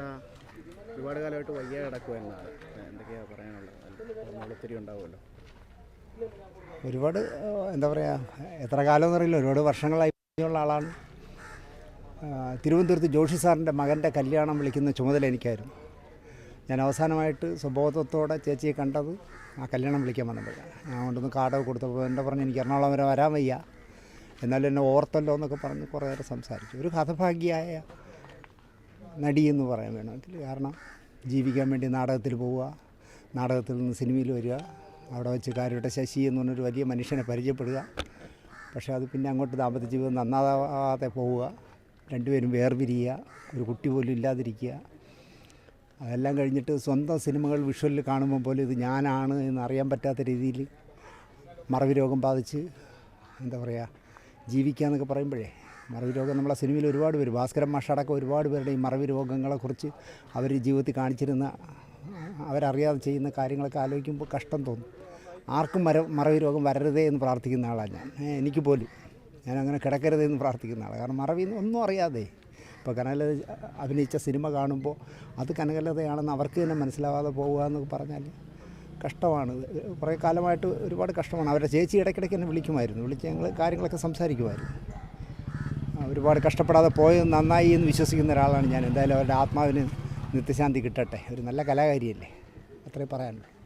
ചേട്ടാ ഒരുപാട് കാലമായിട്ട് വയ്യ കിടക്കുക എന്നാണ്. എന്തൊക്കെയാണ് പറയാനുള്ളത്? ഒത്തിരി ഉണ്ടാവുമല്ലോ. ഒരുപാട് എന്താ പറയുക എത്ര കാലം എന്നറിയില്ല ഒരുപാട് വർഷങ്ങളായി ഉള്ള ആളാണ്. തിരുവനന്തപുരത്ത് ജോഷി സാറിന്റെ മകന്റെ കല്യാണം വിളിക്കുന്ന ചുമതല എനിക്കായിരുന്നു. ഞാൻ അവസാനമായിട്ട് സ്വബോധത്തോടെ ചേച്ചിയെ കണ്ടത് ആ കല്യാണം വിളിക്കാൻ വന്നപ്പോഴാണ്. ഞാൻ കൊണ്ടൊന്ന് കാർഡൊക്കെ കൊടുത്തപ്പോൾ എന്റെ പറഞ്ഞ് എനിക്ക് എറണാകുളം വരെ വരാൻ വയ്യ. എന്നാലും എന്നെ ഓർത്തല്ലോ എന്നൊക്കെ പറഞ്ഞ് കുറേ നേരം സംസാരിച്ചു. ഒരു ഹതഭാഗ്യായ നടി എന്ന് പറയാൻ വേണമെങ്കിൽ കാരണം ജീവിക്കാൻ വേണ്ടി നാടകത്തിൽ പോവുക നാടകത്തിൽ നിന്ന് സിനിമയിൽ വരിക അവിടെ വെച്ച് കാര്യവട്ട ശശി എന്ന് പറഞ്ഞൊരു വലിയ മനുഷ്യനെ പരിചയപ്പെടുക. പക്ഷേ അത് പിന്നെ അങ്ങോട്ട് ദാമ്പത്യ ജീവിതം നന്നാവാതെ പോവുക രണ്ടുപേരും വേർപിരിയുക ഒരു കുട്ടി പോലും ഇല്ലാതിരിക്കുക. അതെല്ലാം കഴിഞ്ഞിട്ട് സ്വന്തം സിനിമകൾ വിഷ്വലിൽ കാണുമ്പോൾ പോലും ഇത് ഞാനാണ് എന്ന് അറിയാൻ പറ്റാത്ത രീതിയിൽ മറവി രോഗം ബാധിച്ച് എന്താ പറയുക ജീവിക്കുക എന്നൊക്കെ പറയുമ്പോഴേ മറവി രോഗം നമ്മളെ സിനിമയിൽ ഒരുപാട് പേര് ഭാസ്കരൻ മാഷടക്കം ഒരുപാട് പേരുടെ ഈ മറവി രോഗങ്ങളെക്കുറിച്ച് അവർ ജീവിതത്തിൽ കാണിച്ചിരുന്ന അവരറിയാതെ ചെയ്യുന്ന കാര്യങ്ങളൊക്കെ ആലോചിക്കുമ്പോൾ കഷ്ടം തോന്നും. ആർക്കും മര മറവി രോഗം വരരുതേ എന്ന് പ്രാർത്ഥിക്കുന്ന ആളാണ് ഞാൻ. എനിക്ക് പോലും. ഞാൻ അങ്ങനെ കിടക്കരുതേ എന്ന് പ്രാർത്ഥിക്കുന്ന ആളാണ്. കാരണം മറവി ഒന്നും അറിയാതെ. ഇപ്പോൾ കനകലത അഭിനയിച്ച സിനിമ കാണുമ്പോൾ അത് കനകലതയാണെന്ന് അവർക്ക് തന്നെ മനസ്സിലാവാതെ പോവുക എന്നൊക്കെ പറഞ്ഞാൽ കഷ്ടമാണ്. കുറേ കാലമായിട്ട് ഒരുപാട് കഷ്ടമാണ്. അവരുടെ ചേച്ചി ഇടയ്ക്കിടയ്ക്ക് എന്നെ വിളിക്കുമായിരുന്നു. വിളിച്ച് ഞങ്ങൾ കാര്യങ്ങളൊക്കെ സംസാരിക്കുമായിരുന്നു. ഒരുപാട് കഷ്ടപ്പെടാതെ പോയത് നന്നായി എന്ന് വിശ്വസിക്കുന്ന ഒരാളാണ് ഞാൻ. എന്തായാലും അവരുടെ ആത്മാവിന് നിത്യശാന്തി കിട്ടട്ടെ. ഒരു നല്ല കലാകാരിയല്ലേ? അത്രേ പറയാനുള്ളൂ.